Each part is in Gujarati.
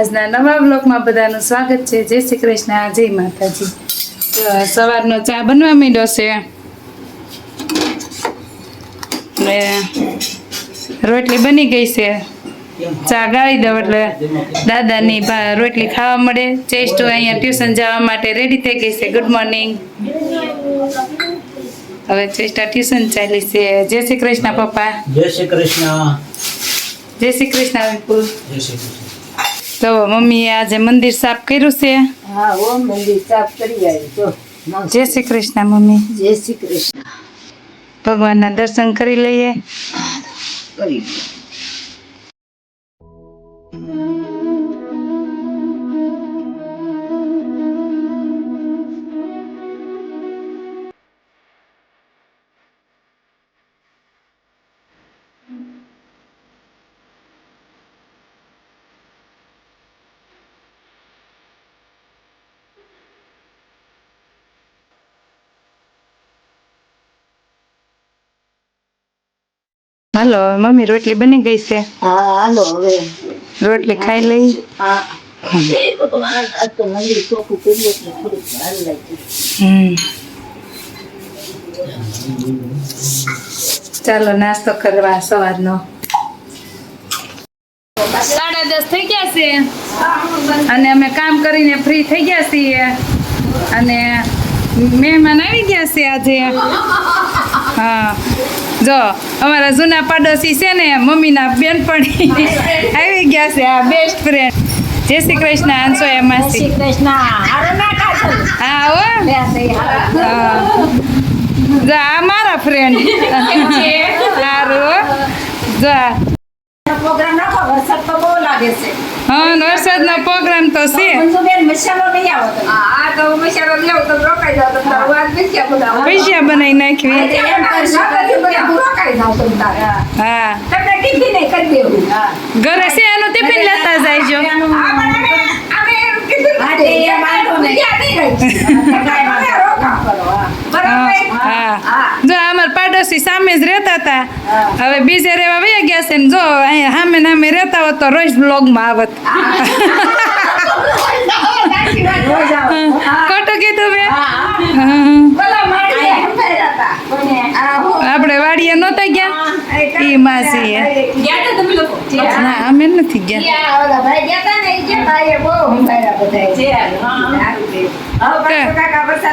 આજના નવા બ્લોગમાં બધાનું સ્વાગત છે. જય શ્રી કૃષ્ણ. જય માતાજી. સવારનો ચા બનવા માંડ્યો છે. ને રોટલી બની ગઈ છે. ચા ગાળી દઉં એટલે દાદાની ભા- રોટલી ખાવા મળે. ચેસ્ટ અહીંયા ટ્યુશન જવા માટે રેડી થઈ ગઈ છે. ગુડ મોર્નિંગ હવે ચેસ્ટા ટ્યુશન ચાલી છે. જય શ્રી કૃષ્ણ પપ્પા. જય શ્રી કૃષ્ણ. જય શ્રી કૃષ્ણ જય શ્રી કૃષ્ણ. તો મમ્મીએ આજે મંદિર સાફ કર્યું છે. હા ઓ મંદિર સાફ કરી આવી તો જય શ્રી કૃષ્ણ મમ્મી. જય શ્રી કૃષ્ણ. ભગવાનના દર્શન કરી લઈએ. કરી. હાલો મમ્મી રોટલી બની ગઈ છે? હા હાલો હવે. રોટલી ખાઈ લઈ? હા. ચાલો નાસ્તો કરવા સવારનો. સાડા દસ થઈ ગયા છે. અને અમે કામ કરીને ફ્રી થઈ ગયા છીએ. અને મહેમાન આવી ગયા છે આજે. હા. જો અમારા જૂના પાડોશી છે ને મમ્મીના બેનપણી આવી ગયા છે આ બેસ્ટ ફ્રેન્ડ જય શ્રી કૃષ્ણ આંસો શ્રી કૃષ્ણ. હા હો. જો આ મારા ફ્રેન્ડ સારું. જા પ્રોગ્રામ રાખો વરસાદ તો બહુ લાગે છે. હા ને વરસાદનો પ્રોગ્રામ તો છે. મંજુબેન મસાલો નહીં આવતો આ તો મસાલો લેવો તો રોકાઈ જાવ તો તારું વાત પૈસા બધા. પૈસા બનાવી નાખવી એમ. કરશું બધું રોકાઈ જાવ તો તારા. હા. તમને ટિફિન નહીં કરી દેવું. ઘરે છે એનું ટિફિન લેતા જાયજો. હા. હા. જો અમાર પાડોશી સામે જ રહેતા હતા. હવે બીજે રહેવા વયા ગયા છે ને જો અહીંયા સામે નામે રહેતા હોત તો રોજ બ્લોગમાં આવત. ખોટું કીધું મેં? આપણે વાડીએ નહોતા ગયા? ઈ માસી ના અમે નથી ગયા.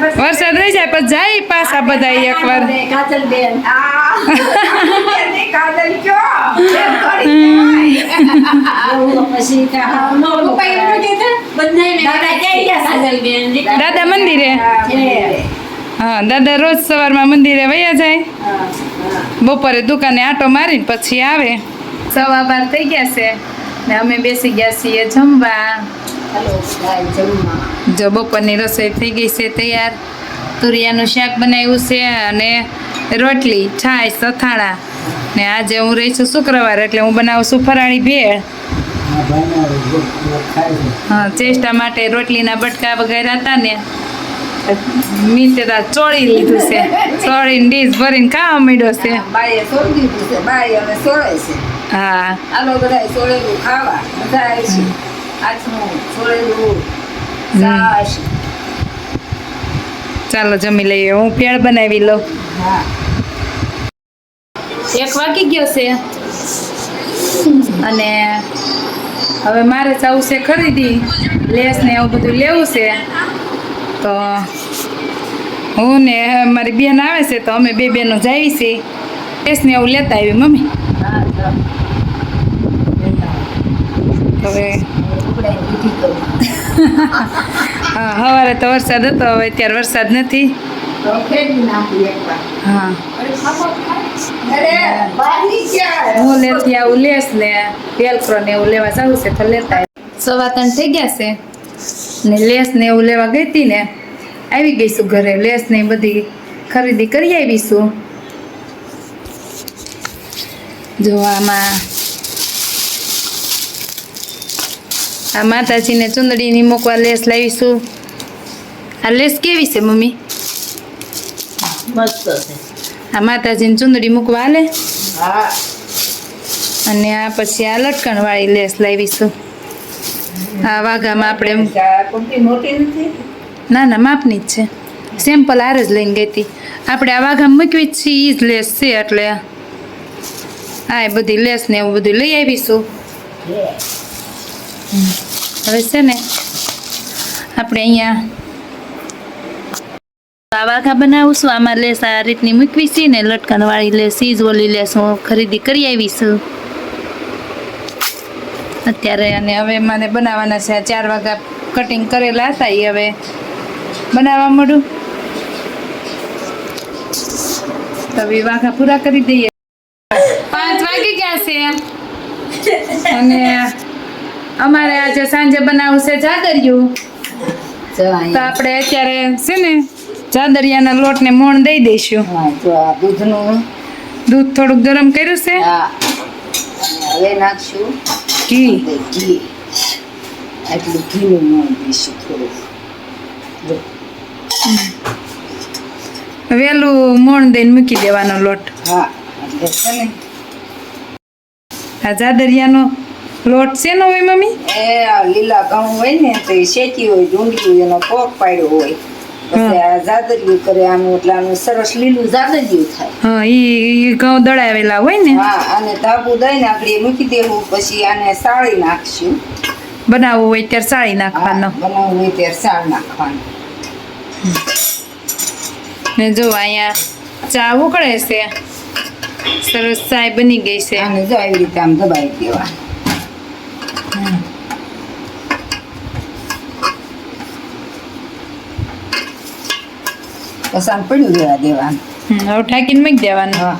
વરસાદ રહી જાય પછી જાય પાછા બધા એકવાર. કાજલ દાદા મંદિરે. હા દાદા રોજ સવારમાં મંદિરે વયા જાય. બપોરે દુકાને આટો મારીને પછી આવે. સવા બાર થઈ ગયા છે ને અમે બેસી ગયા છીએ જમવા. જો બપોરની રસોઈ થઈ ગઈ છે તૈયાર. તુરિયાનું શાક બનાવ્યું છે અને રોટલી છાશ અથાણા. ને આજે હું રહી છું શુક્રવાર એટલે હું બનાવું છું ફરાળી ભેળ. હા ચેષ્ટા માટે રોટલીના બટકા વગેરે હતા ને. મીતે તા ચોળી લીધું છે. ચોળીને ડીશ ભરીને ખાવા માંડ્યો છે. હા આલો બધા ચોળેલું ખાવા. બધા છે. આજનું છાશ ચાલો જમી લઈએ. હું પેળ બનાવી લઉં. હા. એક વાગી ગયો છે. અને હવે મારે જવું છે ખરીદી લેસ ને એવું બધું લેવું છે. તો હું ને મારી બેન આવે છે તો અમે બે બેનો જઈએ છીએ. લેસ ને એવું લેતા આવી મમ્મી. હા હવે હા સવારે તો વરસાદ હતો હવે અત્યારે વરસાદ નથી. તો ખેડી નાખી એકવાર. હા. હું લેતી આવું લેસ ને વેલક્રો ને એવું લેવા જવું છે તો લેતા. સવા ત્રણ થઈ ગયા છે? ને લેસ ને એવું લેવા ગઈ હતી ને આવી ગઈશું ઘરે. લેસ ને બધી ખરીદી કરી આવીશું. જો આમાં આ માતાજીને ચુંદડીની મૂકવા લેસ લાવીશું. આ લેસ કેવી છે મમ્મી? મસ્ત છે. આ માતાજીને ચુંદડી મૂકવા આલે અને આ પછી આ લટકણવાળી લેસ લાવીશું. આ વાઘામાં આપણે મોટી નથી? ના ના માપની જ છે. સેમ્પલ આર જ લઈને ગઈ હતી. આપણે આ વાઘામાં મૂકવી જ છીએ એ જ લેસ છે એટલે હા એ બધી લેસ ને એવું બધું લઈ આવીશું. હવે છે ને, આપણે અહીંયા વાઘા બનાવીશું. આમાં લેસ આ રીતની મૂકવી છે ને લટકણવાળી લેસ ઈ ઓલી લેસ હું ખરીદી કરી આવીશું. અત્યારે અને હવે મને બનાવવાના છે આ ચાર વાગા કટિંગ કરેલા હતા એ હવે બનાવવા મળું તો વાઘા પૂરા કરી દઈએ પાંચ વાગી ગયા છે અને અમારે આજે સાંજે બનાવશે છે તો આપણે અત્યારે છે ને જાદરિયાના લોટને મોણ દઈ દઈશું. દૂધનું. દૂધ થોડુંક ગરમ કર્યું છે. હા. હવે નાખશું. ઘી. ઘી. આટલું ઘીનું મોણ દઈશું થોડુંક જો. વહેલું મોણ દઈને મૂકી દેવાનો લોટ. હા આ જાદરિયાનો લોટ છે નો હોય મમ્મી? એ લીલા ઘઉં હોય ને તો એ શેકી હોય ડુંગળી હોય એનો પોક પાડ્યો હોય. પછી આ જાદરિયું કરે આનું એટલે આનું સરસ લીલું જાદરિયું થાય. હા ઈ ઘઉં દળાવેલા હોય ને? હા અને ધાબુ દઈને આપણે મૂકી દેવું પછી આને સાળી નાખશું. બનાવવું હોય ત્યારે સાળી નાખવાનો. બનાવવું હોય ત્યારે સાળ નાખવાનું. ને જો અહીંયા ચા ઉકળે છે. સરસ ચાય બની ગઈ છે. અને જો આવી રીતે આમ દબાવી દેવાનું. પછી પડ્યું દેવા દેવાનું. હમ, હવે ઠાકીને મૂકી દેવાનું. હા.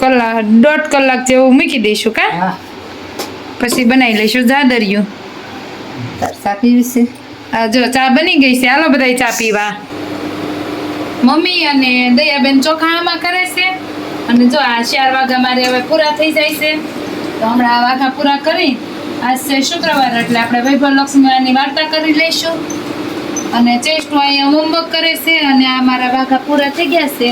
કલાક દોઢ કલાક જેવું મૂકી દઈશું કા? હા. પછી બનાવી લઈશું જાદરિયું. સાપી વિશે આ જો ચા બની ગઈ છે. હાલો બધા ચા પીવા. મમ્મી અને દયાબેન ચોખા કરે છે. અને જો આ ચાર વાગા મારે હવે પૂરા થઈ જાય છે. તો હમણાં આ વાઘા પૂરા કરી. આજ શુક્રવાર એટલે આપણે વૈભવ લક્ષ્મીની વાર્તા કરી લઈશું. અને ચેસ્ટનું અહીંયા હોમવર્ક કરે છે અને આ મારા વાઘા પૂરા થઈ ગયા છે.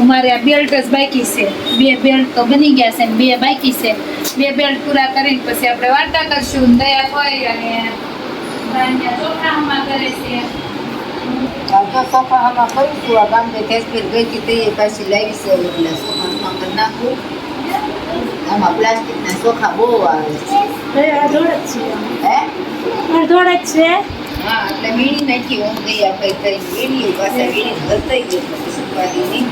અમારે આ બેલ્ટ જ બાકી છે. બે બેલ્ટ તો બની ગયા છે બે બાકી છે. બે બેલ્ટ પૂરા કરીને પછી આપણે વાર્તા કરશું. દયા હોય અને અહીંયા કરે છે. આ ગામડે ગઈ હતી તે પાછી લાવી છે એટલે સોફા નાખું. આમાં પ્લાસ્ટિકના ચોખા બહુ આવે છે. હે? હા એટલે મીણી નાખી ઊંઘ ગઈ આપણે થઈ વીણી પાછા વીણી ભરતાઈ ગઈ સુપારી નહીં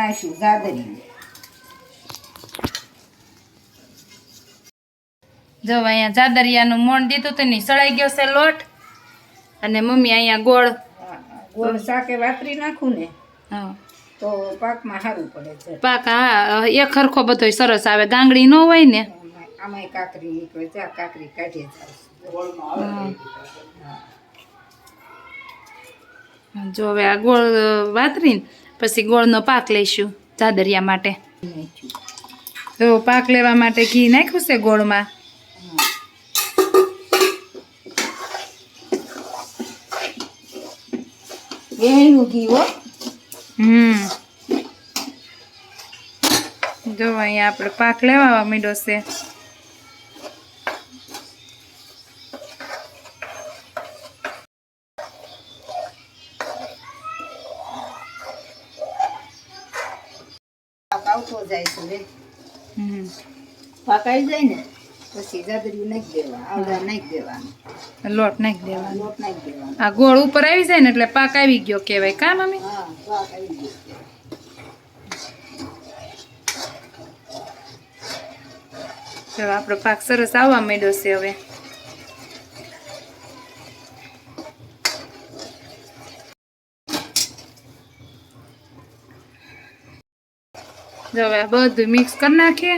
બનાવીશું જાદરિયું જો અહીંયા જાદરિયાનું મોણ દીધું તો નહીં સળાઈ ગયો છે લોટ. અને મમ્મી અહીંયા ગોળ. ગોળ શાકે વાપરી નાખું ને હા, તો પાકમાં સારું પડે છે. પાક હા એક ખરખો બધો સરસ આવે ગાંગડી ન હોય ને. આમાંય કાકરી નીકળે જા કાકરી કાઢીએ જો હવે આ ગોળ વાતરીને પછી ગોળનો પાક લઈશું ચાદરિયા માટે. તો પાક લેવા માટે ઘી નાખ્યું છે ગોળમાં. ઘી હો. હમ. જો અહીંયા આપણે પાક લેવા માંડ્યો છે. જાય છે હમ. પાકાઈ જાય ને પછી જાદરિયું નાખી દેવા આવડા નાખી દેવાનું. લોટ નાખી દેવાનો. લોટ નાખી દેવાનો. આ ગોળ ઉપર આવી જાય ને એટલે પાક આવી ગયો કહેવાય. કા મમ્મી? હા પાક આવી ગયો. ચલો આપણો પાક સરસ આવવા માંડ્યો છે હવે. જો હવે બધું મિક્સ કરી નાખીએ.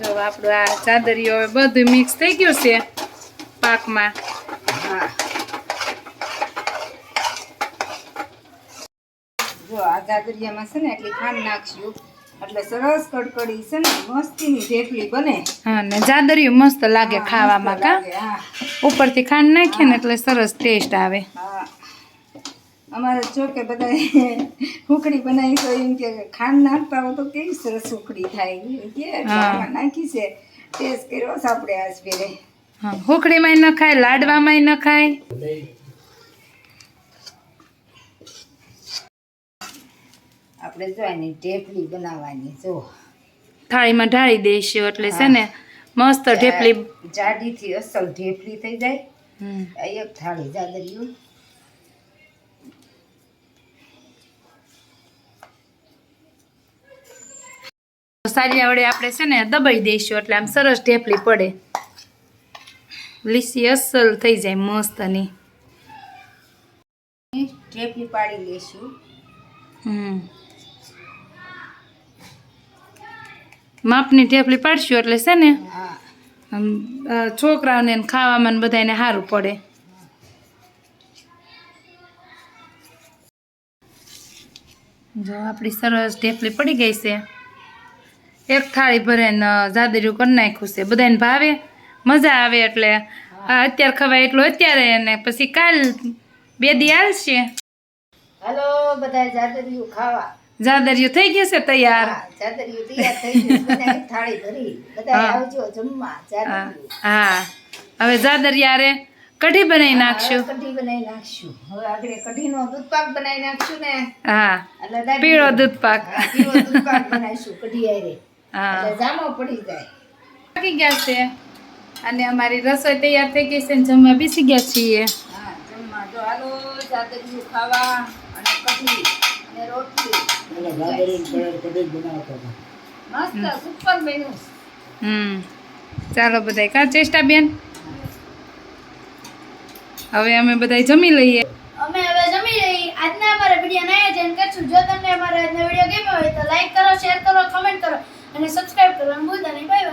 જો આપણું આ ચાદરીઓ હવે બધું મિક્સ થઈ ગયું છે પાકમાં. હા. જો આ ચાદરિયામાં છે ને, એટલી ખાંડ નાખશું. એટલે સરસ કડકડી છે ને મસ્તીની ઢેફલી બને. હા ને ચાદરીઓ મસ્ત લાગે ખાવામાં મસ્ત કા? ઉપરથી ખાંડ નાખીએ ને એટલે સરસ ટેસ્ટ આવે. અમારે જો કે બધા હુકડી બનાવી તો એમ કે ખાંડ નાખતા હો તો કેવી સરસ ઉકળી થાય. કે નાખી છે ટેસ્ટ કર્યો આપણે આજ ફેરે. હા હુકડીમાંય ન ખાય લાડવામાંય ન ખાય. આપણે જો એની ઢેપલી બનાવવાની જો. થાળીમાં ઢાળી દઈશું એટલે છે ને મસ્ત ઢેપલી જાડીથી અસલ ઢેપલી થઈ જાય. એક થાળી જાદરિયું સારી વડે આપણે છે ને દબાઈ દઈશું એટલે આમ સરસ ઢેપલી પડે. લીસી અસલ થઈ જાય મસ્તની ઢેપલી પાડી લઈશું. હમ. માપની ઢેપલી પાડશું એટલે છે ને આમ છોકરાઓને ખાવામાં બધાને સારું પડે. જો આપણી સરસ ઢેપલી પડી ગઈ છે. એક થાળી ભરીને જાદરિયું કરી નાખ્યું છે. બધાને ભાવે મજા આવે એટલે. આ અત્યારે ખવાય એટલું અત્યારે અને પછી કાલ બે દી હાલશે હાલો બધા જાદરિયું ખાવા. જાદરિયું થઈ ગયું છે તૈયાર? હા, જાદરિયું તૈયાર થઈ ગયું થાળી ભરી બધા આવજો જમવા હા હવે જાદરિયારે કઢી બનાવી નાખશું. કઢી બનાવી નાખશું. હવે આગળ કઢીનો દૂધ પાક બનાવી નાખશું ને. હા એટલે પીળો દૂધ પાક પીળો દૂધ પાક બનાવીશું કઢી આરે. હા. એટલે જામો પડી જાય. પાકી ગયા છે. અને અમારી રસોઈ તૈયાર થઈ ગઈ છે ને જમવા બેસી ગયા છીએ. હા જમવા. જો હાલો જાદરિયું ખાવા અને કઢી. અને રોટલી. પેલા ગાદરી કલર કદી બનાવતા હતા. મસ્ત સુપર મેનુ. હમ. ચાલો બધાય કા ચેષ્ટા બેન? હવે અમે બધાય જમી લઈએ. અમે હવે જમી લઈએ. આજના અમારા વીડિયો આયોજન કરશું. જો તમને અમારો આજનો વીડિયો ગમ્યો હોય તો લાઈક કરો શેર કરો કમેન્ટ કરો અને સબસ્ક્રાઇબ કરવાનું ભૂલતા નહીં. બાય